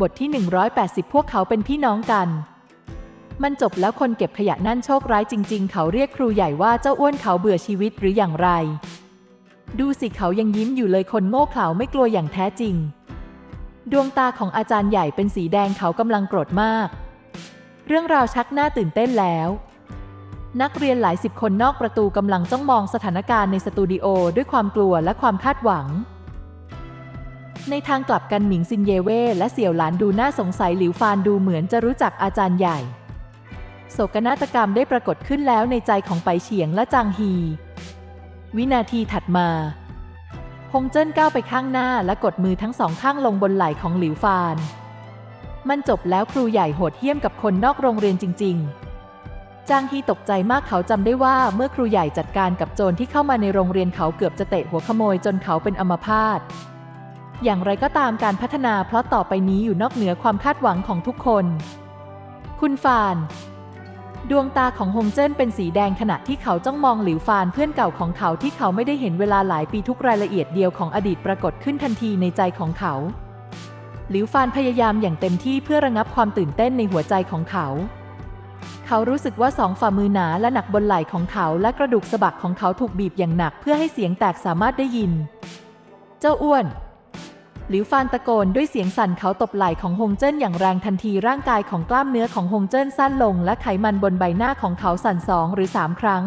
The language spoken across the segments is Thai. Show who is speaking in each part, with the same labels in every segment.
Speaker 1: บทที่ 180 พวกเขาเป็นพี่น้องกัน มันจบแล้วคนเก็บขยะนั่นโชคร้ายจริง ๆ เขาเรียกครูใหญ่ว่าเจ้าอ้วนเขาเบื่อชีวิตหรืออย่างไร ดูสิเขายังยิ้มอยู่เลยคนโง่เขลาไม่กลัวอย่างแท้จริง ดวงตาของอาจารย์ใหญ่เป็นสีแดงเขากำลังโกรธมาก เรื่องราวชักน่าตื่นเต้นแล้ว นักเรียนหลายสิบคนนอกประตูกำลังจ้องมองสถานการณ์ในสตูดิโอด้วยความกลัวและความคาดหวัง ในทางกลับกันหมิงซินเยเว่และเสี่ยวหลานดูน่าสงสัยหลิวฟานดูเหมือนจะรู้จักอาจารย์ใหญ่ โศกนาฏกรรมได้ปรากฏขึ้นแล้วในใจของไปเฉียงและจางฮี วินาทีถัดมาฮงเจิ้นก้าวไปข้างหน้าและกดมือทั้งสองข้างลงบนไหล่ของหลิวฟาน มันจบแล้วครูใหญ่โหดเหี้ยมกับคนนอกโรงเรียนจริง ๆ จางฮีตกใจมากเขาจำได้ว่าเมื่อครูใหญ่จัดการกับโจรที่เข้ามาในโรงเรียนเขาเกือบจะเตะหัวขโมยจนเขาเป็นอัมพาต อย่างไรก็ตามการพัฒนาเพราะต่อไปนี้อยู่นอกเหนือความคาดหวังของทุกคน คุณฟาน ดวงตาของฮงเจิ้นเป็นสีแดงขณะที่เขาจ้องมองหลิวฟานเพื่อนเก่าของเขาที่เขาไม่ได้เห็นเวลาหลายปีทุกรายละเอียดเดียวของอดีตปรากฏขึ้นทันทีในใจของเขาหลิวฟานพยายามอย่างเต็มที่เพื่อระงับความตื่นเต้นในหัวใจของเขา เขารู้สึกว่าสองฝ่ามือหนาและหนักบนไหล่ของเขาและกระดูกสะบักของเขาถูกบีบอย่างหนักเพื่อให้เสียงแตกสามารถได้ยิน เจ้าอ้วน หลิวฟานตะโกนด้วยเสียงสั่นเขาตบไหล่ของฮงเจิ้นอย่างแรงทันทีร่างกายของกล้ามเนื้อของฮงเจิ้นสั้นลง และไขมันบนใบหน้าของเขาสั่นสองหรือสามครั้ง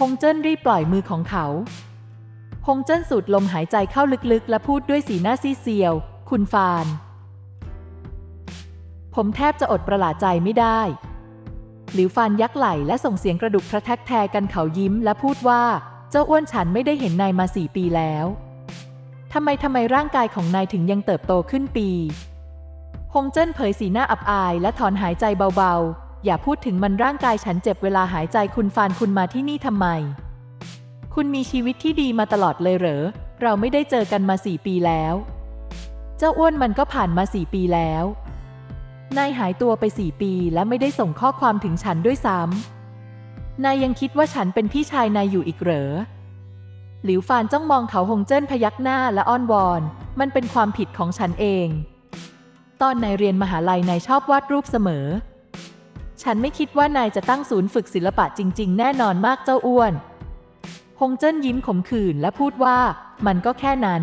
Speaker 1: ฮงเจิ้นรีบปล่อยมือของเขาฮงเจิ้นสูดลมหายใจเข้าลึกๆ และพูดด้วยสีหน้าซีเซียว คุณฟาน ผมแทบจะอดประหลาดใจไม่ได้ หลิวฟานยักไหล่และส่งเสียงกระดุกกระแทกแทกันเขายิ้มและพูดว่า เจ้าอ้วนฉันไม่ได้เห็นนายมาสี่ปีแล้ว ทำไมทำไมร่างกายของนายถึงยังเติบโตขึ้นปีฮงเจิ้นเผยสีหน้าอับอายและถอนหายใจเบาๆ อย่าพูดถึงมันร่างกายฉันเจ็บเวลาหายใจคุณฟานคุณมาที่นี่ทำไม คุณมีชีวิตที่ดีมาตลอดเลยเหรอ เราไม่ได้เจอกันมาสี่ปีแล้ว เจ้าอ้วนมันก็ผ่านมาสี่ปีแล้ว นายหายตัวไปสี่ปีและไม่ได้ส่งข้อความถึงฉันด้วยซ้ำนายยังคิดว่าฉันเป็นพี่ชายนายอยู่อีกเหรอ หลิวฟานจ้องมองเขาหงเจิ้นพยักหน้าและอ้อนวอน มันเป็นความผิดของฉันเอง ตอนนายเรียนมหาลัยนายชอบวาดรูปเสมอ ฉันไม่คิดว่านายจะตั้งศูนย์ฝึกศิลปะจริง ๆ แน่นอนมากเจ้าอ้วนฮงเจิ้นยิ้มขมขื่นและพูดว่ามันก็แค่นั้น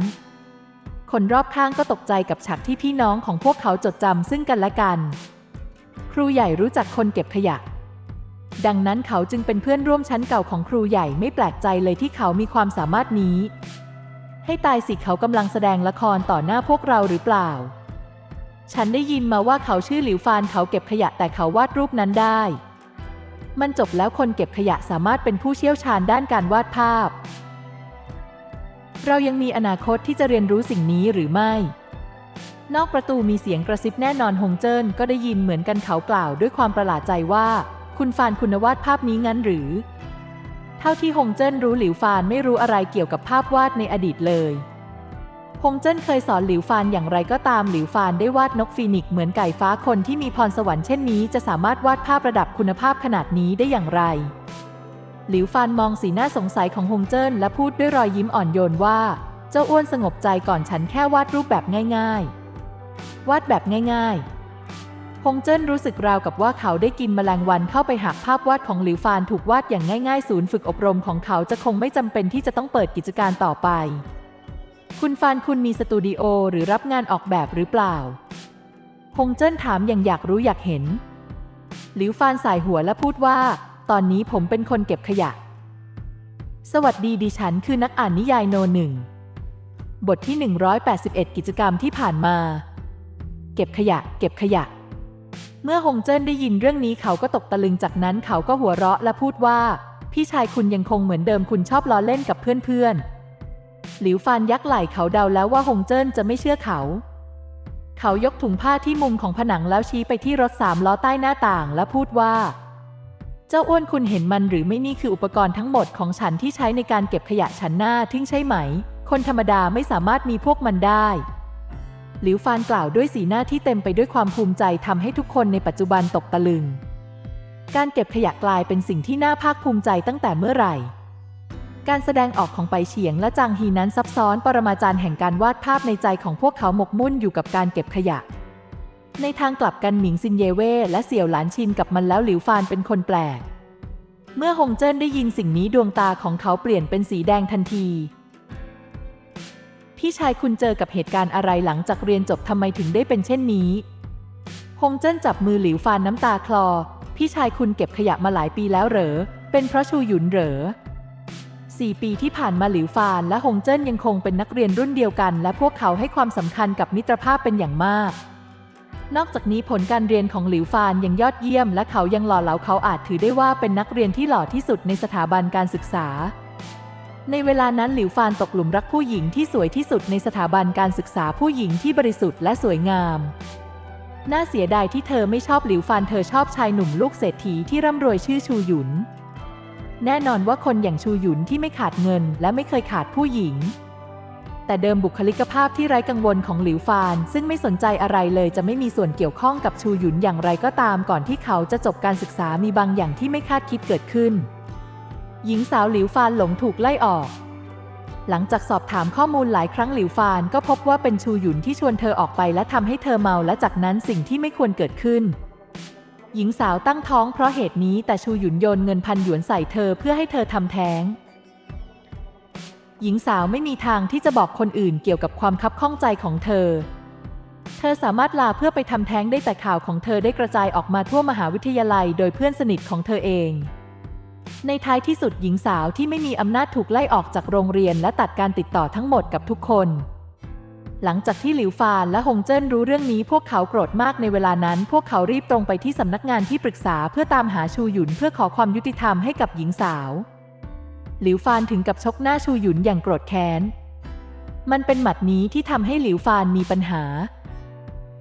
Speaker 1: คนรอบข้างก็ตกใจกับฉากที่พี่น้องของพวกเขาจดจำซึ่งกันและกัน ครูใหญ่รู้จักคนเก็บขยะ ดังนั้นเขาจึงเป็นเพื่อนร่วมชั้นเก่าของครูใหญ่ไม่แปลกใจเลยที่เขามีความสามารถนี้ ให้ตายสิเขากำลังแสดงละครต่อหน้าพวกเราหรือเปล่า ฉันได้ยินมาว่าเขาชื่อหลิวฟานเขาเก็บขยะแต่เขาวาดรูปนั้นได้ มันจบแล้วคนเก็บขยะสามารถเป็นผู้เชี่ยวชาญด้านการวาดภาพ เรายังมีอนาคตที่จะเรียนรู้สิ่งนี้หรือไม่นอกประตูมีเสียงกระซิบแน่นอนฮงเจิ้นก็ได้ยินเหมือนกันเขากล่าวด้วยความประหลาดใจว่า คุณฟานคุณวาดภาพนี้งั้นหรือ เท่าที่ฮงเจิ้นรู้หลิวฟานไม่รู้อะไรเกี่ยวกับภาพวาดในอดีตเลยฮงเจิ้นเคยสอนหลิวฟานอย่างไรก็ตามหลิวฟานได้วาดนกฟีนิกซ์เหมือนไก่ฟ้าคนที่มีพรสวรรค์เช่นนี้จะสามารถวาดภาพระดับคุณภาพขนาดนี้ได้อย่างไร หลิวฟานมองสีหน้าสงสัยของฮงเจิ้นและพูดด้วยรอยยิ้มอ่อนโยนว่า เจ้าอ้วนสงบใจก่อนฉันแค่วาดรูปแบบง่าย ๆ วาดแบบง่าย ๆ ฮงเจิ้นรู้สึกราวกับว่าเขาได้กินแมลงวันเข้าไปหากภาพวาดของหลิวฟานถูกวาดอย่างง่ายๆ ศูนย์ฝึกอบรมของเขาจะคงไม่จำเป็นที่จะต้องเปิดกิจการต่อไป คุณฟานคุณมีสตูดิโอหรือรับงานออกแบบหรือเปล่าฮงเจิ้นถามอย่างอยากรู้อยากเห็น หลิวฟานสายหัวและพูดว่า ตอนนี้ผมเป็นคนเก็บขยะ สวัสดีดิฉันคือนักอ่านนิยายโนหนึ่ง บทที่ 181 กิจกรรมที่ผ่านมา เก็บขยะ เก็บขยะ เมื่อฮงเจิ้นได้ยินเรื่องนี้เขาก็ตกตะลึงจากนั้นเขาก็หัวเราะและพูดว่า พี่ชายคุณยังคงเหมือนเดิมคุณชอบล้อเล่นกับเพื่อนๆ หลิวฟานยักไหล่เขาเดาแล้วว่าฮงเจิ้นจะไม่เชื่อเขา เขายกถุงผ้าที่มุมของผนังแล้วชี้ไปที่รถสามล้อใต้หน้าต่างและพูดว่า เจ้าอ้วนคุณเห็นมันหรือไม่นี่คืออุปกรณ์ทั้งหมดของฉันที่ใช้ในการเก็บขยะฉันหน้าทิ้งใช่ไหม คนธรรมดาไม่สามารถมีพวกมันได้ หลิวฟานกล่าวด้วยสีหน้าที่เต็มไปด้วยความภูมิใจทำให้ทุกคนในปัจจุบันตกตะลึง การเก็บขยะกลายเป็นสิ่งที่น่าภาคภูมิใจตั้งแต่เมื่อไหร่ การแสดงออกของไปเฉียงและจางฮีนั้นซับซ้อนปรมาจารย์แห่งการวาดภาพในใจของพวกเขาหมกมุ่นอยู่กับการเก็บขยะ ในทางกลับกันหมิงซินเยเว่และเสี่ยวหลานชินกับมันแล้วหลิวฟานเป็นคนแปลก เมื่อฮงเจิ้นได้ยินสิ่งนี้ดวงตาของเขาเปลี่ยนเป็นสีแดงทันที พี่ชายคุณเจอกับเหตุการณ์อะไรหลังจากเรียนจบทำไมถึงได้เป็นเช่นนี้ฮงเจิ้นจับมือหลิวฟานน้ำตาคลอ พี่ชายคุณเก็บขยะมาหลายปีแล้วเหรอ เป็นเพราะชูหยุนเหรอสี่ปีที่ผ่านมาหลิวฟานและฮงเจิ้นยังคงเป็นนักเรียนรุ่นเดียวกัน และพวกเขาให้ความสำคัญกับมิตรภาพเป็นอย่างมาก นอกจากนี้ผลการเรียนของหลิวฟานยังยอดเยี่ยม และเขายังหล่อเหลาเขาอาจถือได้ว่าเป็นนักเรียนที่หล่อที่สุดในสถาบันการศึกษา ในเวลานั้นหลิวฟานตกหลุมรักผู้หญิงที่สวยที่สุดในสถาบันการศึกษาผู้หญิงที่บริสุทธิ์และสวยงาม น่าเสียดายที่เธอไม่ชอบหลิวฟานเธอชอบชายหนุ่มลูกเศรษฐีที่ร่ำรวยชื่อชูหยุน แน่นอนว่าคนอย่างชูหยุนที่ไม่ขาดเงินและไม่เคยขาดผู้หญิง แต่เดิมบุคลิกภาพที่ไร้กังวลของหลิวฟาน ซึ่งไม่สนใจอะไรเลยจะไม่มีส่วนเกี่ยวข้องกับชูหยุนอย่างไรก็ตามก่อนที่เขาจะจบการศึกษามีบางอย่างที่ไม่คาดคิดเกิดขึ้น หญิงสาวหลิวฟานหลงถูกไล่ออก หลังจากสอบถามข้อมูลหลายครั้งหลิวฟานก็พบว่าเป็นชูหยุนที่ชวนเธอออกไปและทำให้เธอเมาและจากนั้นสิ่งที่ไม่ควรเกิดขึ้น หญิงสาวตั้งท้องเพราะเหตุนี้แต่ชูหยุนโยนเงินพันหยวนใส่เธอเพื่อให้เธอทำแท้งหญิงสาวไม่มีทางที่จะบอกคนอื่นเกี่ยวกับความคับข้องใจของเธอ เธอสามารถลาเพื่อไปทำแท้งได้แต่ข่าวของเธอได้กระจายออกมาทั่วมหาวิทยาลัยโดยเพื่อนสนิทของเธอเอง ในท้ายที่สุดหญิงสาวที่ไม่มีอำนาจถูกไล่ออกจากโรงเรียนและตัดการติดต่อทั้งหมดกับทุกคน หลังจากที่หลิวฟานและฮงเจิ้นรู้เรื่องนี้พวกเขาโกรธมากในเวลานั้น พวกเขารีบตรงไปที่สำนักงานที่ปรึกษาเพื่อตามหาชูหยุนเพื่อขอความยุติธรรมให้กับหญิงสาว หลิวฟานถึงกับชกหน้าชูหยุนอย่างโกรธแค้น มันเป็นหมัดนี้ที่ทำให้หลิวฟานมีปัญหา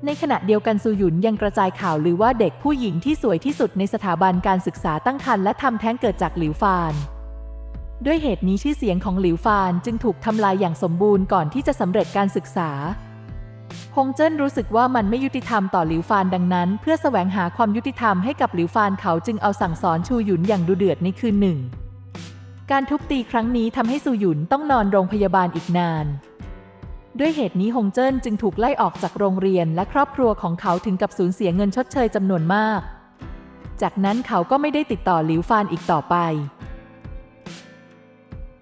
Speaker 1: ในขณะเดียวกันซูหยุนยังกระจายข่าวลือว่าเด็กผู้หญิงที่สวยที่สุดในสถาบันการศึกษาตั้งครรภ์และทำแท้งเกิดจากหลิวฟานด้วยเหตุนี้ชื่อเสียงของหลิวฟานจึงถูกทำลายอย่างสมบูรณ์ก่อนที่จะสำเร็จการศึกษา ฮงเจิ้นรู้สึกว่ามันไม่ยุติธรรมต่อหลิวฟานดังนั้น เพื่อแสวงหาความยุติธรรมให้กับหลิวฟานเขาจึงเอาสั่งสอนชูหยุนอย่างดุเดือดในคืนหนึ่ง การทุบตีครั้งนี้ทำให้ซูหยุนต้องนอนโรงพยาบาลอีกนาน ด้วยเหตุนี้ฮงเจิ้นจึงถูกไล่ออกจากโรงเรียนและครอบครัวของเขาถึงกับสูญเสียเงินชดเชยจำนวนมาก จากนั้นเขาก็ไม่ได้ติดต่อหลิวฟานอีกต่อไป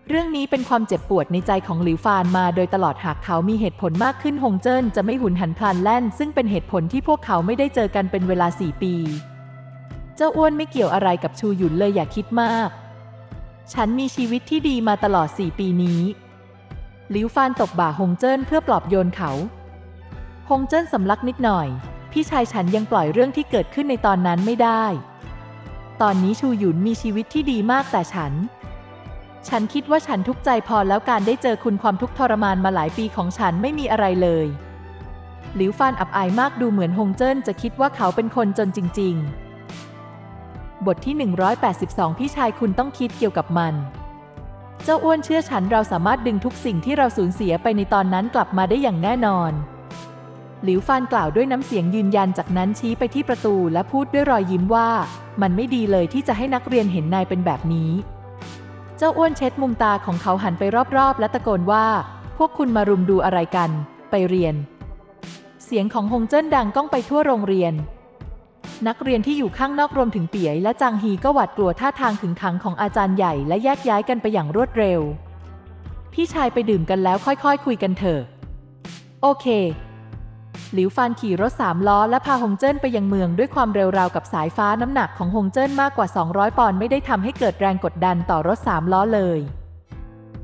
Speaker 1: เรื่องนี้เป็นความเจ็บปวดในใจของหลิวฟานมาโดยตลอดหากเขามีเหตุผลมากขึ้นฮงเจิ้นจะไม่หุนหันพลันแล่น ซึ่งเป็นเหตุผลที่พวกเขาไม่ได้เจอกันเป็นเวลาสี่ปี เจ้าอ้วนไม่เกี่ยวอะไรกับชูหยุนเลยอย่าคิดมาก ฉันมีชีวิตที่ดีมาตลอดสี่ปีนี้ หลิวฟานตบบ่าฮงเจิ้นเพื่อปลอบโยนเขาฮงเจิ้นสำลักนิดหน่อย พี่ชายฉันยังปล่อยเรื่องที่เกิดขึ้นในตอนนั้นไม่ได้ ตอนนี้ชูหยุนมีชีวิตที่ดีมากแต่ฉัน ฉันคิดว่าฉันทุกข์ใจพอแล้วการได้เจอคุณความทุกข์ทรมานมาหลายปีของฉันไม่มีอะไรเลยหลิวฟานอับอายมากดูเหมือนฮงเจิ้นจะคิดว่าเขาเป็นคนจนจริง ๆ บทที่ 182 พี่ชายคุณต้องคิดเกี่ยวกับมัน เจ้าอ้วนเชื่อฉันเราสามารถดึงทุกสิ่งที่เราสูญเสียไปในตอนนั้นกลับมาได้อย่างแน่นอน หลิวฟานกล่าวด้วยน้ำเสียงยืนยันจากนั้นชี้ไปที่ประตูและพูดด้วยรอยยิ้มว่า มันไม่ดีเลยที่จะให้นักเรียนเห็นนายเป็นแบบนี้ เจ้าอ้วนเช็ดมุมตาของเขาหันไปรอบๆ และตะโกนว่า พวกคุณมารุมดูอะไรกัน ไปเรียน เสียงของฮงเจิ้นดังก้องไปทั่วโรงเรียน นักเรียนที่อยู่ข้างนอกรวมถึงเปียยและจางฮีก็หวาดกลัวท่าทางขึงขังของอาจารย์ใหญ่และแยกย้ายกันไปอย่างรวดเร็ว พี่ชายไปดื่มกันแล้วค่อยๆคุยกันเถอะ โอเค หลิวฟานขี่รถสามล้อและพาฮงเจิ้นไปยังเมืองด้วยความเร็วราวกับสายฟ้าน้ำหนักของฮงเจิ้นมากกว่า 200 ปอนด์ไม่ได้ทำให้เกิดแรงกดดันต่อรถสามล้อเลย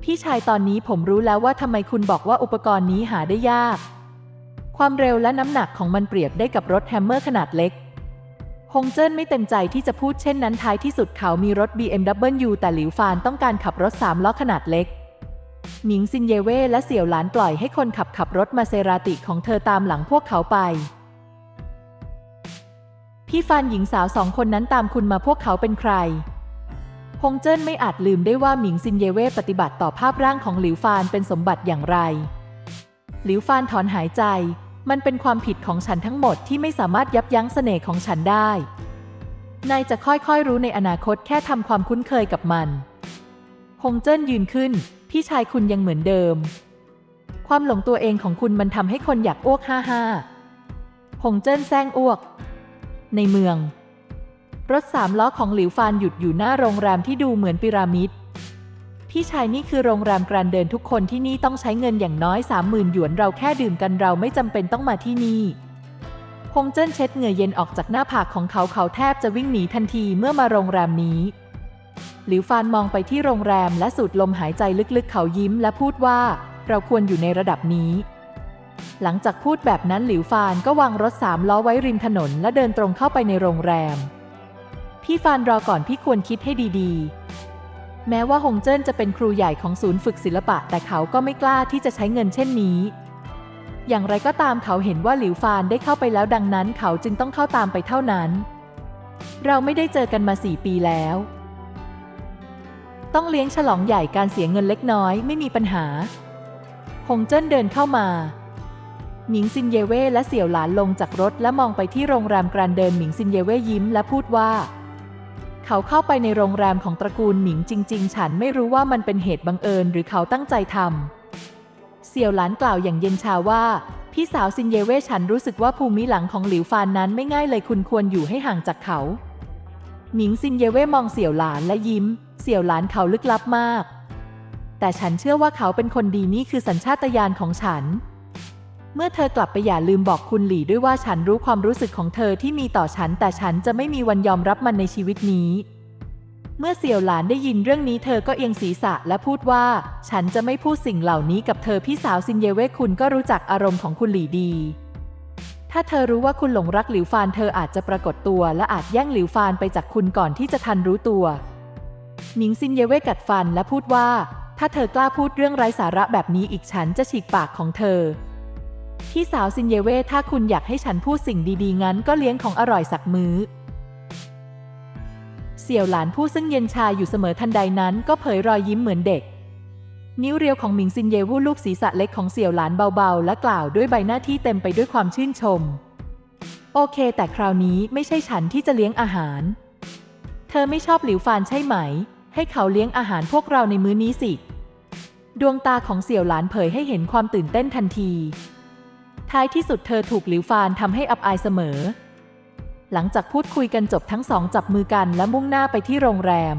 Speaker 1: พี่ชายตอนนี้ผมรู้แล้วว่าทำไมคุณบอกว่าอุปกรณ์นี้หาได้ยาก ความเร็วและน้ำหนักของมันเปรียบได้กับรถแฮมเมอร์ขนาดเล็ก ฮงเจิ้นไม่เต็มใจที่จะพูดเช่นนั้นท้ายที่สุดเขามีรถ BMW แต่หลิวฟานต้องการขับรถสามล้อขนาดเล็กหมิงซินเยเว่และเสี่ยวหลานปล่อยให้คนขับขับรถมาเซราติของเธอตามหลังพวกเขาไป พี่ฟานหญิงสาวสองคนนั้นตามคุณมาพวกเขาเป็นใครฮงเจิ้นไม่อาจลืมได้ว่าหมิงซินเยเว่ปฏิบัติต่อภาพร่างของหลิวฟานเป็นสมบัติอย่างไร หลิวฟานถอนหายใจ มันเป็นความผิดของฉันทั้งหมดที่ไม่สามารถยับยั้งเสน่ห์ของฉันได้ นายจะค่อยๆรู้ในอนาคตแค่ทำความคุ้นเคยกับมันฮงเจิ้นยืนขึ้น พี่ชายคุณยังเหมือนเดิม ความหลงตัวเองของคุณมันทำให้คนอยากอ้วกห้าห้าฮงเจิ้นแซงอ้วก ในเมือง รถสามล้อของหลิวฟานหยุดอยู่หน้าโรงแรมที่ดูเหมือนพีระมิด พี่ชายนี่คือโรงแรมกรานเดินทุกคนที่นี่ต้องใช้เงินอย่างน้อยสามหมื่นหยวนเราแค่ดื่มกันเราไม่จำเป็นต้องมาที่นี่ฮงเจิ้นเช็ดเหงื่อเย็นออกจากหน้าผากของเขาเขาแทบจะวิ่งหนีทันทีเมื่อมาโรงแรมนี้ หลิวฟานมองไปที่โรงแรมและสูดลมหายใจลึกๆ เขายิ้มและพูดว่า เราควรอยู่ในระดับนี้ หลังจากพูดแบบนั้นหลิวฟานก็วางรถสามล้อไว้ริมถนนและเดินตรงเข้าไปในโรงแรม พี่ฟานรอก่อนพี่ควรคิดให้ดีๆ แม้ว่าฮงเจิ้นจะเป็นครูใหญ่ของศูนย์ฝึกศิลปะ แต่เขาก็ไม่กล้าที่จะใช้เงินเช่นนี้ อย่างไรก็ตามเขาเห็นว่าหลิวฟานได้เข้าไปแล้วดังนั้น เขาจึงต้องเข้าตามไปเท่านั้น เราไม่ได้เจอกันมาสี่ปีแล้ว ต้องเลี้ยงฉลองใหญ่การเสียเงินเล็กน้อยไม่มีปัญหาฮงเจิ้นเดินเข้ามาหมิงซินเยเว่และเสี่ยวหลานลงจากรถและมองไปที่โรงแรมกรานเดินหมิงซินเยเว่ยิ้มและพูดว่า เขาเข้าไปในโรงแรมของตระกูลหมิงจริง ๆ ฉันไม่รู้ว่ามันเป็นเหตุบังเอิญหรือเขาตั้งใจทำเสี่ยวหลานกล่าวอย่างเย็นชาว่า พี่สาวซินเยเว่ฉันรู้สึกว่าภูมิหลังของหลิวฟานนั้นไม่ง่ายเลยคุณควรอยู่ให้ห่างจากเขาหมิงซินเยเว่มองเสี่ยวหลานและยิ้ม เสี่ยวหลานเขาลึกลับมาก แต่ฉันเชื่อว่าเขาเป็นคนดีนี่คือสัญชาตญาณของฉัน เมื่อเธอกลับไปอย่าลืมบอกคุณหลี่ด้วยว่าฉันรู้ความรู้สึกของเธอที่มีต่อฉัน แต่ฉันจะไม่มีวันยอมรับมันในชีวิตนี้ เมื่อเสี่ยวหลานได้ยินเรื่องนี้เธอก็เอียงศีรษะและพูดว่า ฉันจะไม่พูดสิ่งเหล่านี้กับเธอพี่สาวซินเยเว่คุณก็รู้จักอารมณ์ของคุณหลี่ดีถ้าเธอรู้ว่าคุณหลงรักหลิวฟานเธออาจจะปรากฏตัว และอาจแย่งหลิวฟานไปจากคุณก่อนที่จะทันรู้ตัวหมิงซินเยเว่กัดฟันและพูดว่า ถ้าเธอกล้าพูดเรื่องไร้สาระแบบนี้อีกฉันจะฉีกปากของเธอ พี่สาวซินเยเว่ถ้าคุณอยากให้ฉันพูดสิ่งดีๆ งั้นก็เลี้ยงของอร่อยสักมื้อ เสี่ยวหลานผู้ซึ่งเย็นชาอยู่เสมอทันใดนั้นก็เผยรอยยิ้มเหมือนเด็ก นิ้วเรียวของหมิงซินเยวู่ลูกศีรษะเล็กของเสี่ยวหลานเบาๆ และกล่าวด้วยใบหน้าที่เต็มไปด้วยความชื่นชม โอเค แต่คราวนี้ไม่ใช่ฉันที่จะเลี้ยงอาหาร เธอไม่ชอบหลิวฟานใช่ไหม ให้เขาเลี้ยงอาหารพวกเราในมื้อนี้สิ ดวงตาของเสี่ยวหลานเผยให้เห็นความตื่นเต้นทันที ท้ายที่สุดเธอถูกหลิวฟานทำให้อับอายเสมอ หลังจากพูดคุยกันจบทั้งสองจับมือกันและมุ่งหน้าไปที่โรงแรม